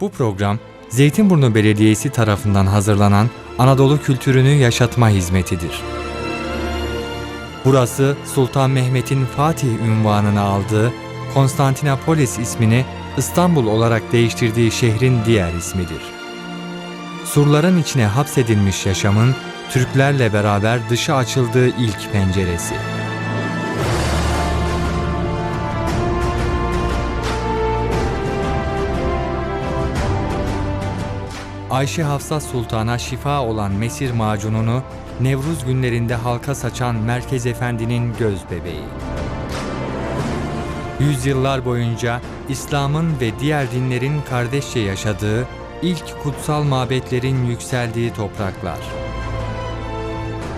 Bu program Zeytinburnu Belediyesi tarafından hazırlanan Anadolu kültürünü yaşatma hizmetidir. Burası Sultan Mehmet'in Fatih ünvanını aldığı Konstantinopolis ismini İstanbul olarak değiştirdiği şehrin diğer ismidir. Surların içine hapsedilmiş yaşamın Türklerle beraber dışa açıldığı ilk penceresi. Ayşe Hafsa Sultan'a şifa olan mesir macununu Nevruz günlerinde halka saçan Merkez Efendi'nin göz bebeği. Yüzyıllar boyunca İslam'ın ve diğer dinlerin kardeşçe yaşadığı, ilk kutsal mabetlerin yükseldiği topraklar.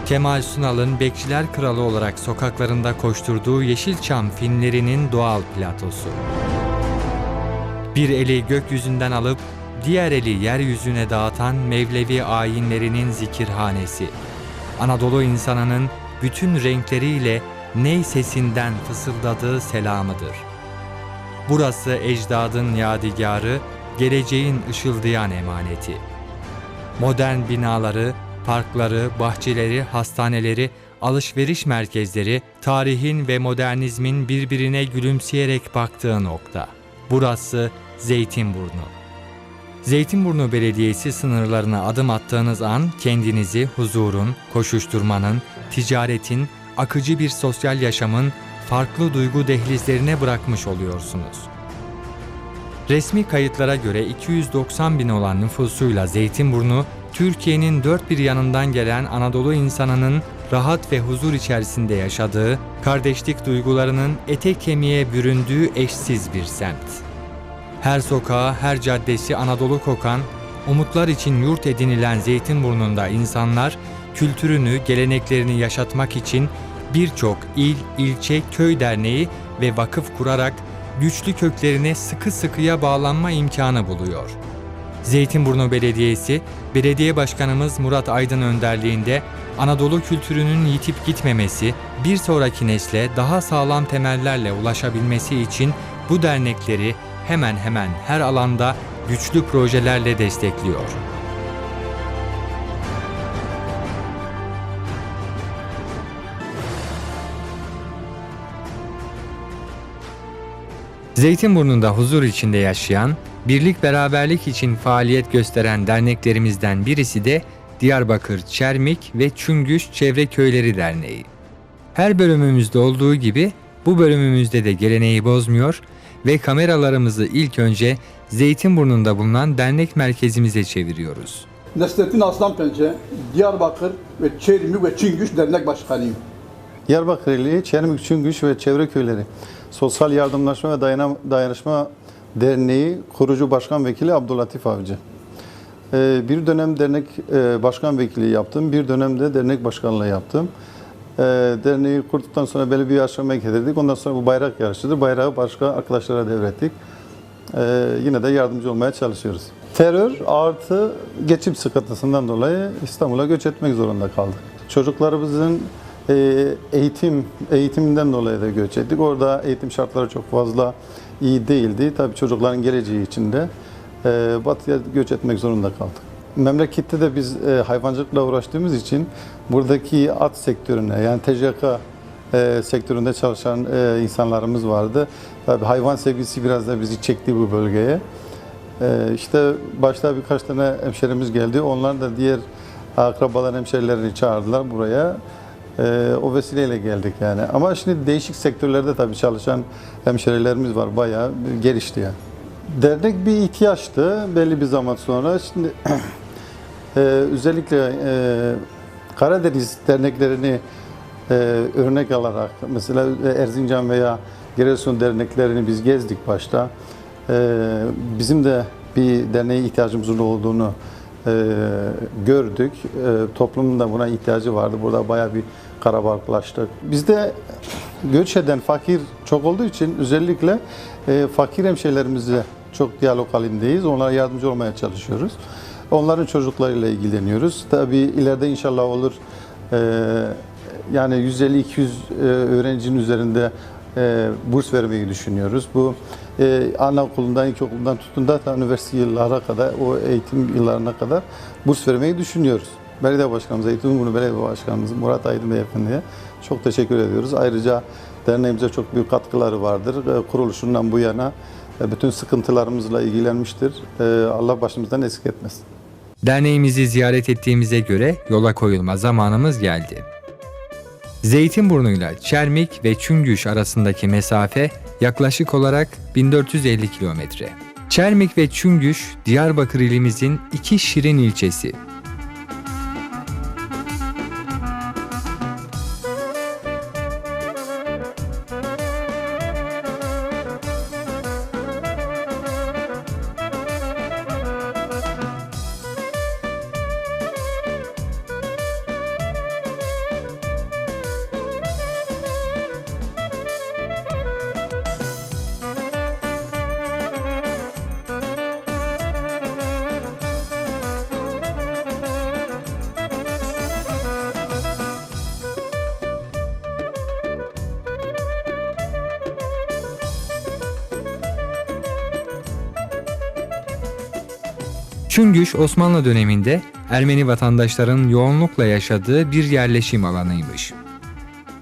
Kemal Sunal'ın Bekçiler Kralı olarak sokaklarında koşturduğu Yeşilçam filmlerinin doğal platosu. Bir eli gökyüzünden alıp diğer eli yeryüzüne dağıtan Mevlevi ayinlerinin zikirhanesi. Anadolu insanının bütün renkleriyle ney sesinden fısıldadığı selamıdır. Burası ecdadın yadigarı, geleceğin ışıldayan emaneti. Modern binaları, parkları, bahçeleri, hastaneleri, alışveriş merkezleri, tarihin ve modernizmin birbirine gülümseyerek baktığı nokta. Burası Zeytinburnu. Zeytinburnu Belediyesi sınırlarına adım attığınız an kendinizi huzurun, koşuşturmanın, ticaretin, akıcı bir sosyal yaşamın farklı duygu dehlizlerine bırakmış oluyorsunuz. Resmi kayıtlara göre 290 bin olan nüfusuyla Zeytinburnu, Türkiye'nin dört bir yanından gelen Anadolu insanının rahat ve huzur içerisinde yaşadığı, kardeşlik duygularının ete kemiğe büründüğü eşsiz bir semt. Her sokağı, her caddesi Anadolu kokan, umutlar için yurt edinilen Zeytinburnu'nda insanlar kültürünü, geleneklerini yaşatmak için birçok il, ilçe, köy derneği ve vakıf kurarak güçlü köklerine sıkı sıkıya bağlanma imkanı buluyor. Zeytinburnu Belediyesi, Belediye Başkanımız Murat Aydın önderliğinde Anadolu kültürünün yitip gitmemesi, bir sonraki nesle daha sağlam temellerle ulaşabilmesi için bu dernekleri hemen hemen her alanda güçlü projelerle destekliyor. Zeytinburnu'nda huzur içinde yaşayan, birlik beraberlik için faaliyet gösteren derneklerimizden birisi de Diyarbakır Çermik ve Çüngüş Çevre Köyleri Derneği. Her bölümümüzde olduğu gibi bu bölümümüzde de geleneği bozmuyor ve kameralarımızı ilk önce Zeytinburnu'nda bulunan dernek merkezimize çeviriyoruz. Nesrettin Aslanpençe, Diyarbakır ve Çermi ve Çingüş Dernek Başkanıyım. Diyarbakır ili Çermik Çüngüş ve Çevre Köyleri Sosyal Yardımlaşma ve Dayanışma Derneği kurucu başkan vekili Abdülatif Avcı. Ee, Bir dönem dernek e, başkan vekili yaptım, bir dönemde dernek başkanlığı yaptım. Ee, Derneği kurduktan sonra belli bir aşamaya getirdik. Ondan sonra bu bayrak yarışıdır. Bayrağı başka arkadaşlara devrettik. Ee, Yine de yardımcı olmaya çalışıyoruz. Terör artı geçim sıkıntısından dolayı İstanbul'a göç etmek zorunda kaldık. Çocuklarımızın e, eğitim eğitiminden dolayı da göç ettik. Orada eğitim şartları çok fazla iyi değildi. Tabii çocukların geleceği için de e, batıya göç etmek zorunda kaldık. Memlekette de biz e, hayvancılıkla uğraştığımız için buradaki at sektörüne yani TCK e, sektöründe çalışan e, insanlarımız vardı. Tabii hayvan sevgisi biraz da bizi çekti bu bölgeye. E, işte başta birkaç tane hemşerimiz geldi. Onlar da diğer akrabalar hemşerilerini çağırdılar buraya. E, o vesileyle geldik yani. Ama şimdi değişik sektörlerde tabii çalışan hemşerilerimiz var. Bayağı gelişti yani. Dernek bir ihtiyaçtı belli bir zaman sonra. Şimdi e, özellikle e, Karadeniz derneklerini e, örnek alarak mesela Erzincan veya Giresun derneklerini biz gezdik başta. E, bizim de bir derneğe ihtiyacımızın olduğunu e, gördük. E, toplumun da buna ihtiyacı vardı. Burada bayağı bir karabalıklaştık. Bizde göç eden fakir çok olduğu için özellikle e, fakir hemşehrilerimizle çok diyalog halindeyiz. Onlara yardımcı olmaya çalışıyoruz. Onların çocuklarıyla ilgileniyoruz. Tabii ileride inşallah olur. e, yani 150-200 e, öğrencinin üzerinde e, burs vermeyi düşünüyoruz. Bu e, anaokulundan, ilkokulundan tutun da üniversite yıllara kadar, o eğitim yıllarına kadar burs vermeyi düşünüyoruz. Belediye Başkanımız, Eğitim Belediye Başkanımız Murat Aydın Beyefendi'ye çok teşekkür ediyoruz. Ayrıca derneğimize çok büyük katkıları vardır. E, Kuruluşundan bu yana e, bütün sıkıntılarımızla ilgilenmiştir. Allah başımızdan eksik etmesin. Derneğimizi ziyaret ettiğimize göre yola koyulma zamanımız geldi. Zeytinburnu'yla Çermik ve Çüngüş arasındaki mesafe yaklaşık olarak 1450 kilometre. Çermik ve Çüngüş, Diyarbakır ilimizin iki şirin ilçesi. Çüngüş Osmanlı döneminde Ermeni vatandaşların yoğunlukla yaşadığı bir yerleşim alanıymış.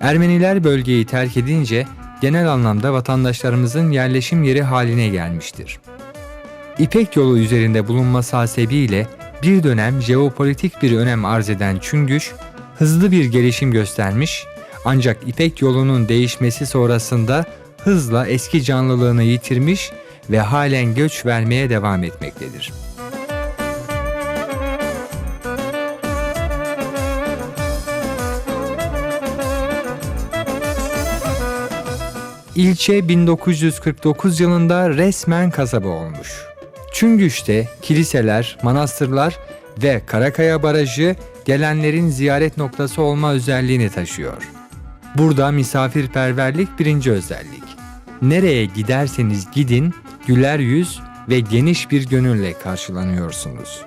Ermeniler bölgeyi terk edince genel anlamda vatandaşlarımızın yerleşim yeri haline gelmiştir. İpek yolu üzerinde bulunması hasebiyle bir dönem jeopolitik bir önem arz eden Çüngüş, hızlı bir gelişim göstermiş ancak İpek yolunun değişmesi sonrasında hızla eski canlılığını yitirmiş ve halen göç vermeye devam etmektedir. İlçe 1949 yılında resmen kasaba olmuş. Çüngüş'te kiliseler, manastırlar ve Karakaya Barajı gelenlerin ziyaret noktası olma özelliğini taşıyor. Burada misafirperverlik birinci özellik. Nereye giderseniz gidin, güler yüz ve geniş bir gönülle karşılanıyorsunuz.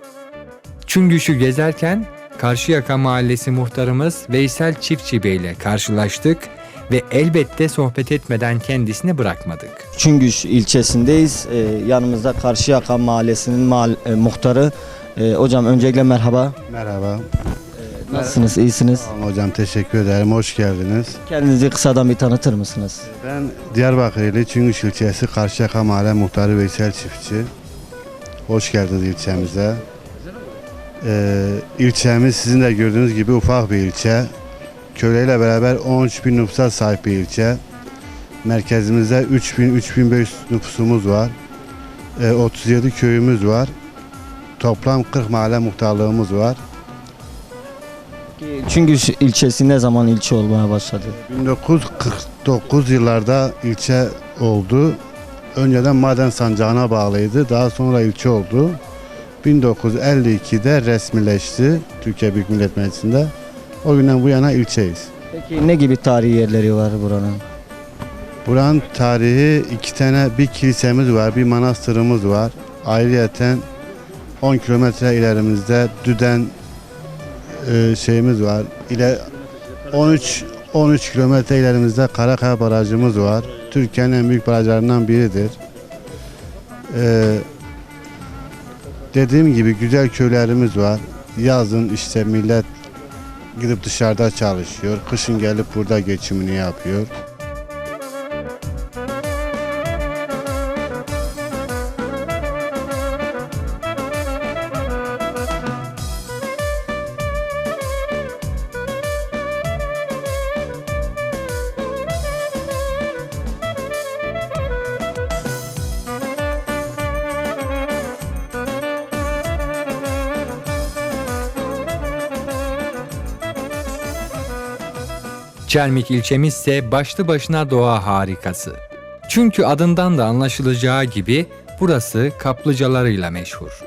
Çüngüş'ü gezerken Karşıyaka Mahallesi muhtarımız Veysel Çiftçi Bey ile karşılaştık ve elbette sohbet etmeden kendisini bırakmadık. Çüngüş ilçesindeyiz. Ee, yanımızda Karşıyaka Mahallesi'nin mahal- e, muhtarı. Ee, hocam öncelikle merhaba. Merhaba. Nasılsınız? İyisiniz? Tamam hocam teşekkür ederim. Hoş geldiniz. Kendinizi kısadan bir tanıtır mısınız? Ben Diyarbakır ili Çüngüş ilçesi Karşıyaka Mahalle Muhtarı Veysel Çiftçi. Hoş geldiniz ilçemize. Ee, ilçemiz sizin de gördüğünüz gibi ufak bir ilçe. Köyleyle beraber 13 bin nüfusa sahip bir ilçe. Merkezimizde 3000-3500 nüfusumuz var. Ee, 37 köyümüz var. Toplam 40 mahalle muhtarlığımız var. Çüngüş ilçesi ne zaman ilçe olmaya başladı? 1949 yıllarda ilçe oldu. Önceden maden sancağına bağlıydı. Daha sonra ilçe oldu. 1952'de resmileşti Türkiye Büyük Millet Meclisi'nde. O günden bu yana ilçeyiz. Peki ne gibi tarihi yerleri var buranın? Buranın tarihi iki tane bir kilisemiz var, bir manastırımız var. Ayrıyeten 10 kilometre ilerimizde Düden e, şeyimiz var. İle 13 13 kilometre ilerimizde Karakaya Barajımız var. Türkiye'nin en büyük barajlarından biridir. E, dediğim gibi güzel köylerimiz var. Yazın işte millet gidip dışarıda çalışıyor. Kışın gelip burada geçimini yapıyor. Çermik ilçemiz ise başlı başına doğa harikası. Çünkü adından da anlaşılacağı gibi burası kaplıcalarıyla meşhur.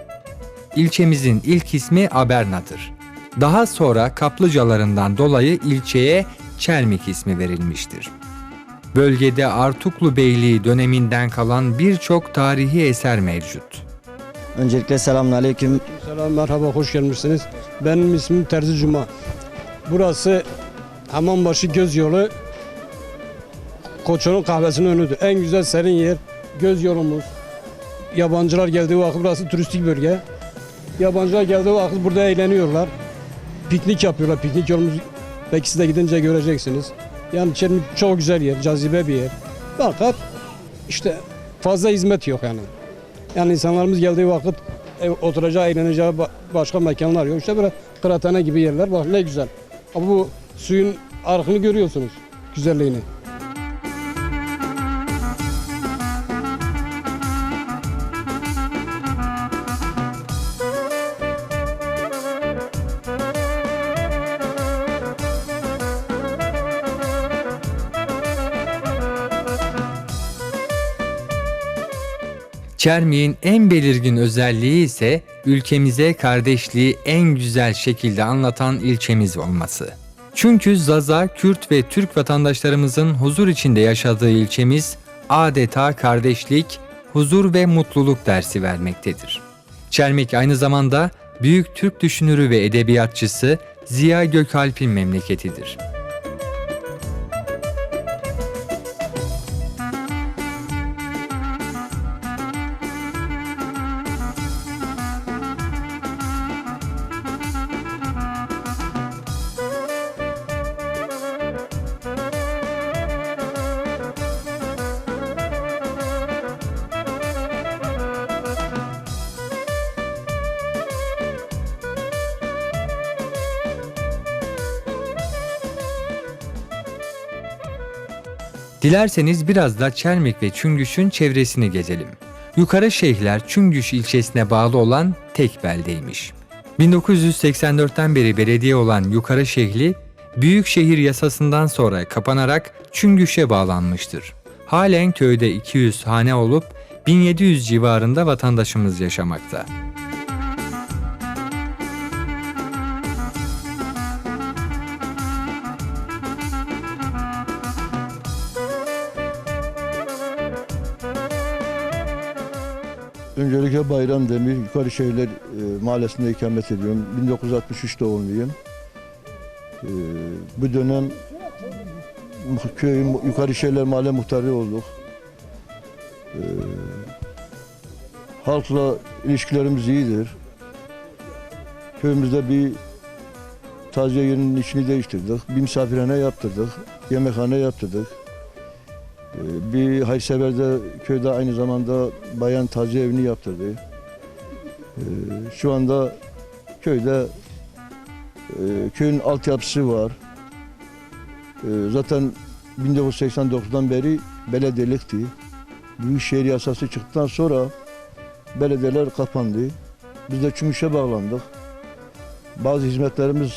İlçemizin ilk ismi Aberna'dır. Daha sonra kaplıcalarından dolayı ilçeye Çermik ismi verilmiştir. Bölgede Artuklu Beyliği döneminden kalan birçok tarihi eser mevcut. Öncelikle selamünaleyküm. Selam merhaba hoş gelmişsiniz. Benim ismim Terzi Cuma. Burası Hamambaşı Göz Yolu Koço'nun kahvesinin önüdür. En güzel serin yer. Göz yorumumuz. Yabancılar geldiği vakit burası turistik bölge. Yabancılar geldiği vakit burada eğleniyorlar. Piknik yapıyorlar. Piknik yolumuz belki siz de gidince göreceksiniz. Yani Çermik çok güzel yer, cazibe bir yer. Fakat işte fazla hizmet yok yani. Yani insanlarımız geldiği vakit e, oturacağı, eğleneceği ba- başka mekanlar yok. İşte böyle kıraathane gibi yerler var. Ne güzel. Ama bu suyun arkını görüyorsunuz. Güzelliğini. Çermik'in en belirgin özelliği ise ülkemize kardeşliği en güzel şekilde anlatan ilçemiz olması. Çünkü Zaza, Kürt ve Türk vatandaşlarımızın huzur içinde yaşadığı ilçemiz adeta kardeşlik, huzur ve mutluluk dersi vermektedir. Çermik aynı zamanda büyük Türk düşünürü ve edebiyatçısı Ziya Gökalp'in memleketidir. Dilerseniz biraz da Çermik ve Çüngüş'ün çevresini gezelim. Yukarı Şeyhler Çüngüş ilçesine bağlı olan tek beldeymiş. 1984'ten beri belediye olan Yukarı Şehli, Büyükşehir Yasası'ndan sonra kapanarak Çüngüş'e bağlanmıştır. Halen köyde 200 hane olup 1700 civarında vatandaşımız yaşamakta. Öncelikle Bayram Demir, Yukarı Şehirler e, Mahallesi'nde ikamet ediyorum. 1963 doğumluyum. E, bu dönem köyün Yukarı Şehirler Mahalle Muhtarı olduk. E, halkla ilişkilerimiz iyidir. Köyümüzde bir taziye yerinin içini değiştirdik. Bir misafirhane yaptırdık. Yemekhane yaptırdık. Ee, Bir hayırsever de köyde aynı zamanda bayan taziye evini yaptırdı. Ee, Şu anda köyde e, köyün altyapısı var. Ee, Zaten 1989'dan beri belediyelikti. Büyükşehir yasası çıktıktan sonra belediyeler kapandı. Biz de Çümüş'e bağlandık. Bazı hizmetlerimiz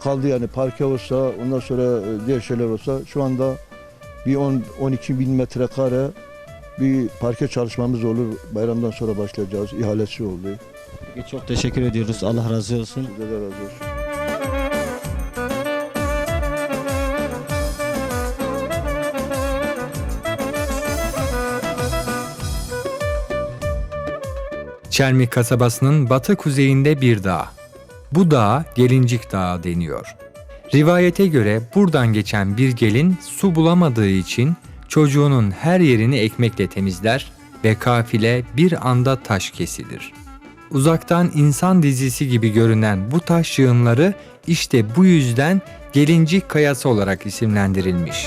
kaldı yani parke olsa, ondan sonra e, diğer şeyler olsa şu anda bir 10 12 bin metrekare bir parke çalışmamız olur. Bayramdan sonra başlayacağız. İhalesi oldu. Peki, Çok teşekkür ediyoruz. Allah razı olsun. Size de razı olsun. Çermik kasabasının batı kuzeyinde bir dağ. Bu dağa Gelincik Dağı deniyor. Rivayete göre buradan geçen bir gelin su bulamadığı için çocuğunun her yerini ekmekle temizler ve kafile bir anda taş kesilir. Uzaktan insan dizisi gibi görünen bu taş yığınları işte bu yüzden Gelincik Kayası olarak isimlendirilmiş.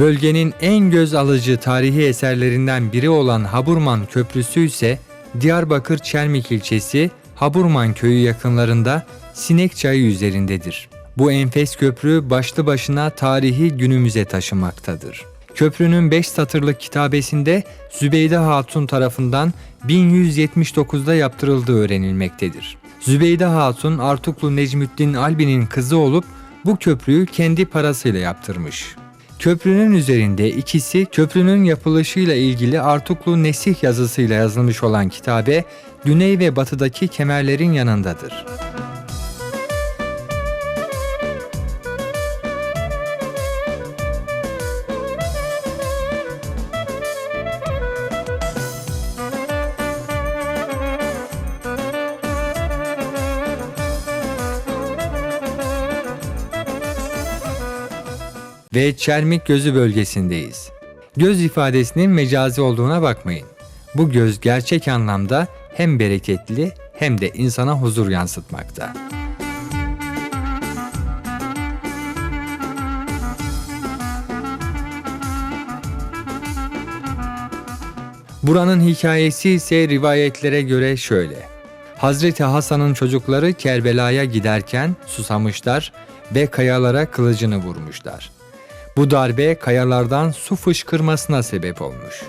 Bölgenin en göz alıcı tarihi eserlerinden biri olan Haburman Köprüsü ise Diyarbakır Çermik ilçesi Haburman köyü yakınlarında Sinek Çayı üzerindedir. Bu enfes köprü başlı başına tarihi günümüze taşımaktadır. Köprünün 5 satırlık kitabesinde Zübeyde Hatun tarafından 1179'da yaptırıldığı öğrenilmektedir. Zübeyde Hatun Artuklu Necmüddin Albi'nin kızı olup bu köprüyü kendi parasıyla yaptırmış. Köprünün üzerinde ikisi köprünün yapılışıyla ilgili Artuklu Nesih yazısıyla yazılmış olan kitabe güney ve batıdaki kemerlerin yanındadır. Ve Çermik Gözü bölgesindeyiz. Göz ifadesinin mecazi olduğuna bakmayın. Bu göz gerçek anlamda hem bereketli hem de insana huzur yansıtmakta. Buranın hikayesi ise rivayetlere göre şöyle. Hazreti Hasan'ın çocukları Kerbela'ya giderken susamışlar ve kayalara kılıcını vurmuşlar. Bu darbe kayalardan su fışkırmasına sebep olmuş.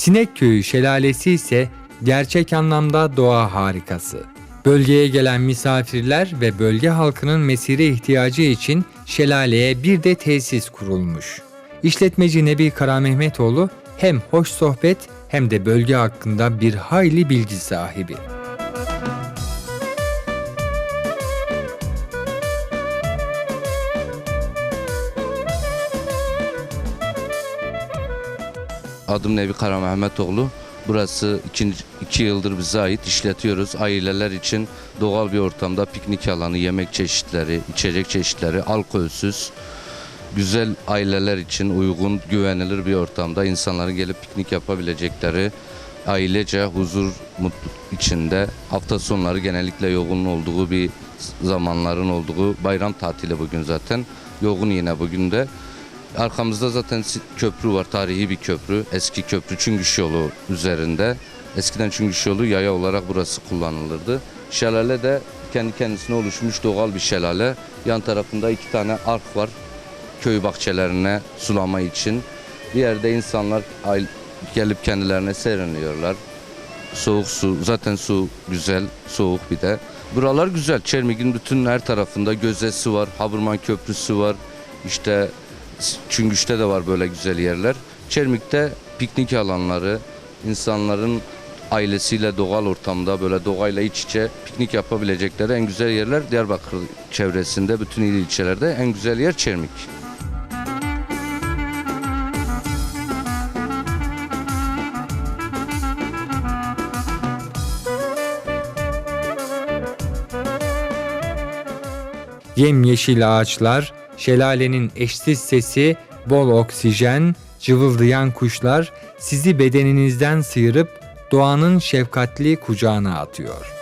Sinek Köyü şelalesi ise gerçek anlamda doğa harikası. Bölgeye gelen misafirler ve bölge halkının mesire ihtiyacı için şelaleye bir de tesis kurulmuş. İşletmeci Nebi Karamehmetoğlu hem hoş sohbet hem de bölge hakkında bir hayli bilgi sahibi. Adım Nebi Kara Mehmetoğlu. Burası iki, iki yıldır bize ait işletiyoruz. Aileler için doğal bir ortamda piknik alanı, yemek çeşitleri, içecek çeşitleri, alkolsüz, güzel aileler için uygun, güvenilir bir ortamda insanların gelip piknik yapabilecekleri, ailece huzur mutlu içinde hafta sonları genellikle yoğun olduğu bir zamanların olduğu bayram tatili bugün zaten. Yoğun yine bugün de. Arkamızda zaten köprü var, tarihi bir köprü. Eski köprü Çüngüş yolu üzerinde. Eskiden Çüngüş yolu yaya olarak burası kullanılırdı. Şelale de kendi kendisine oluşmuş doğal bir şelale. Yan tarafında iki tane ark var köy bahçelerine sulama için. Bir yerde insanlar gelip kendilerine serinliyorlar. Soğuk su, zaten su güzel, soğuk bir de. Buralar güzel. Çermik'in bütün her tarafında Gözesi var, Haburman Köprüsü var. İşte Çüngüş'te de var böyle güzel yerler. Çermik'te piknik alanları, insanların ailesiyle doğal ortamda böyle doğayla iç içe piknik yapabilecekleri en güzel yerler Diyarbakır çevresinde bütün il ilçelerde en güzel yer Çermik. Yemyeşil ağaçlar, şelalenin eşsiz sesi, bol oksijen, cıvıldayan kuşlar sizi bedeninizden sıyırıp doğanın şefkatli kucağına atıyor.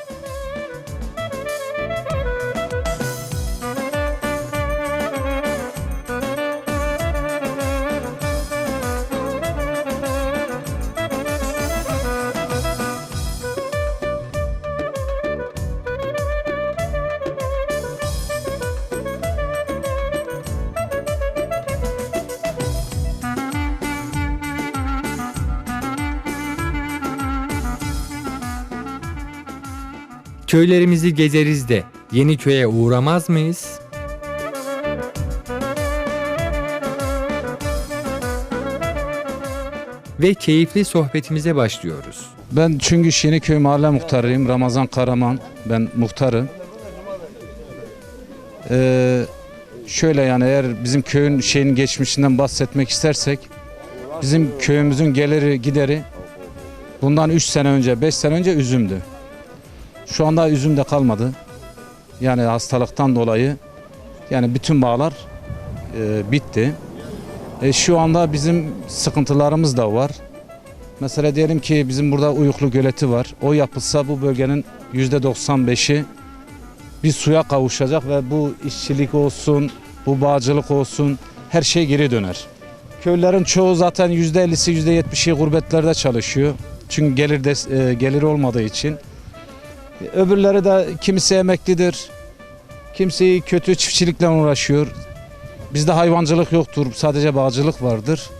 Köylerimizi gezeriz de yeni köye uğramaz mıyız? Ve keyifli sohbetimize başlıyoruz. Ben Çüngüş Yeniköy Mahalle Muhtarıyım. Ramazan Karaman. Ben muhtarım. Ee, şöyle yani eğer bizim köyün şeyin geçmişinden bahsetmek istersek bizim köyümüzün geliri gideri bundan 3 sene önce 5 sene önce üzümdü. Şu anda üzüm de kalmadı. Yani hastalıktan dolayı yani bütün bağlar e, bitti. E, şu anda bizim sıkıntılarımız da var. Mesela diyelim ki bizim burada Uyuklu Göleti var. O yapılsa bu bölgenin %95'i bir suya kavuşacak ve bu işçilik olsun, bu bağcılık olsun her şey geri döner. Köylerin çoğu zaten %50'si %70'i gurbetlerde çalışıyor. Çünkü gelir de, e, gelir olmadığı için. Öbürleri de kimisi emeklidir. Kimisi kötü çiftçilikle uğraşıyor. Bizde hayvancılık yoktur. Sadece bağcılık vardır.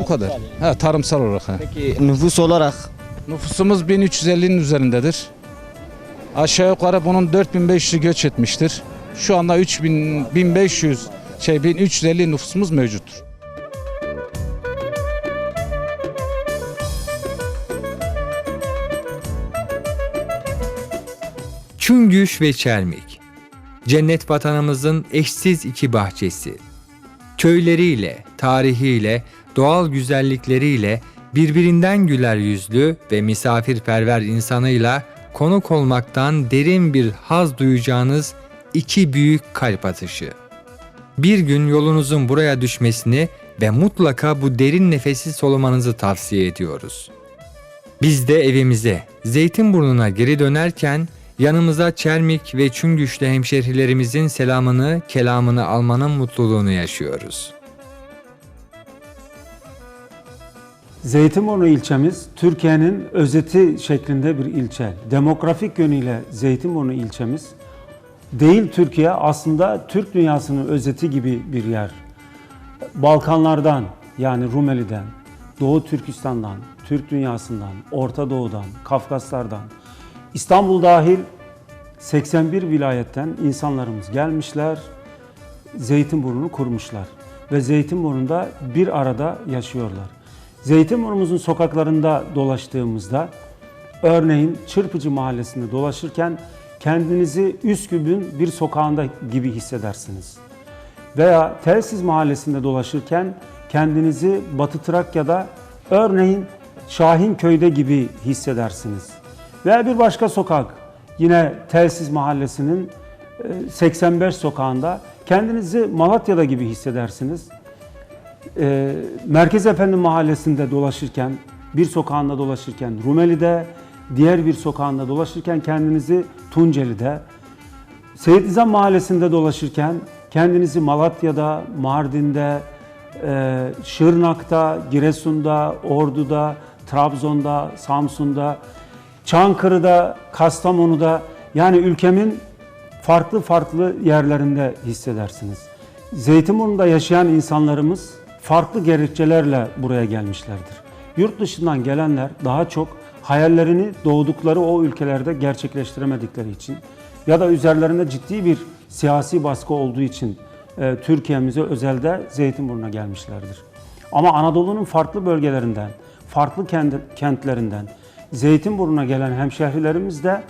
Bu kadar. Ha, tarımsal olarak. ha. Peki nüfus olarak Nüfusumuz 1350'nin üzerindedir. Aşağı yukarı bunun 4500'ü göç etmiştir. Şu anda 3000 1500 şey 1350 nüfusumuz mevcuttur. Çüngüş ve Çermik. Cennet vatanımızın eşsiz iki bahçesi. Köyleriyle, tarihiyle, doğal güzellikleriyle, birbirinden güler yüzlü ve misafirperver insanıyla konuk olmaktan derin bir haz duyacağınız iki büyük kalp atışı. Bir gün yolunuzun buraya düşmesini ve mutlaka bu derin nefesi solumanızı tavsiye ediyoruz. Biz de evimize, Zeytinburnu'na geri dönerken yanımıza Çermik ve Çüngüşlü hemşehrilerimizin selamını, kelamını almanın mutluluğunu yaşıyoruz. Zeytinburnu ilçemiz Türkiye'nin özeti şeklinde bir ilçe. Demografik yönüyle Zeytinburnu ilçemiz değil Türkiye aslında Türk dünyasının özeti gibi bir yer. Balkanlardan yani Rumeli'den, Doğu Türkistan'dan, Türk dünyasından, Orta Doğu'dan, Kafkaslardan, İstanbul dahil 81 vilayetten insanlarımız gelmişler, Zeytinburnu'nu kurmuşlar ve Zeytinburnu'nda bir arada yaşıyorlar. Zeytinburnumuzun sokaklarında dolaştığımızda örneğin Çırpıcı Mahallesi'nde dolaşırken kendinizi Üsküp'ün bir sokağında gibi hissedersiniz. Veya Telsiz Mahallesi'nde dolaşırken kendinizi Batı Trakya'da örneğin Şahinköy'de gibi hissedersiniz. Veya bir başka sokak yine Telsiz Mahallesi'nin e, 85 sokağında kendinizi Malatya'da gibi hissedersiniz. E, Merkez Efendi Mahallesi'nde dolaşırken, bir sokağında dolaşırken Rumeli'de, diğer bir sokağında dolaşırken kendinizi Tunceli'de, Seyit Nizam Mahallesi'nde dolaşırken kendinizi Malatya'da, Mardin'de, e, Şırnak'ta, Giresun'da, Ordu'da, Trabzon'da, Samsun'da, Çankırı'da, Kastamonu'da yani ülkemin farklı farklı yerlerinde hissedersiniz. Zeytinburnu'nda yaşayan insanlarımız farklı gerekçelerle buraya gelmişlerdir. Yurt dışından gelenler daha çok hayallerini doğdukları o ülkelerde gerçekleştiremedikleri için ya da üzerlerinde ciddi bir siyasi baskı olduğu için e, Türkiye'mize özelde Zeytinburnu'na gelmişlerdir. Ama Anadolu'nun farklı bölgelerinden, farklı kent- kentlerinden Zeytinburnu'na gelen hemşehrilerimiz de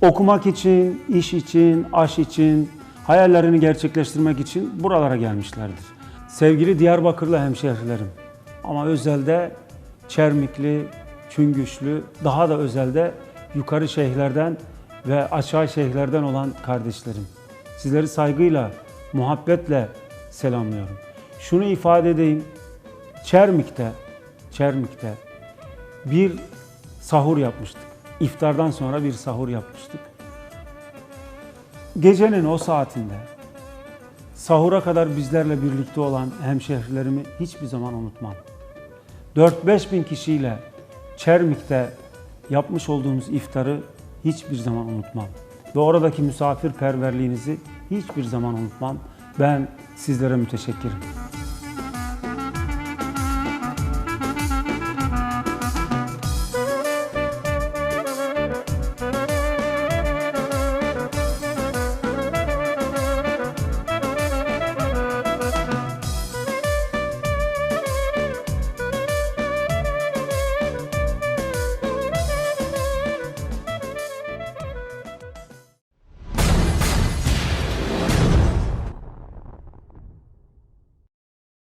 okumak için, iş için, aş için, hayallerini gerçekleştirmek için buralara gelmişlerdir. Sevgili Diyarbakırlı hemşehrilerim ama özelde Çermikli, Çüngüşlü, daha da özelde yukarı şehirlerden ve aşağı şehirlerden olan kardeşlerim. Sizleri saygıyla, muhabbetle selamlıyorum. Şunu ifade edeyim. Çermik'te, Çermik'te bir sahur yapmıştık. İftardan sonra bir sahur yapmıştık. Gecenin o saatinde sahura kadar bizlerle birlikte olan hemşehrilerimi hiçbir zaman unutmam. 4-5 bin kişiyle Çermik'te yapmış olduğumuz iftarı hiçbir zaman unutmam. Ve oradaki misafirperverliğinizi hiçbir zaman unutmam. Ben sizlere müteşekkirim.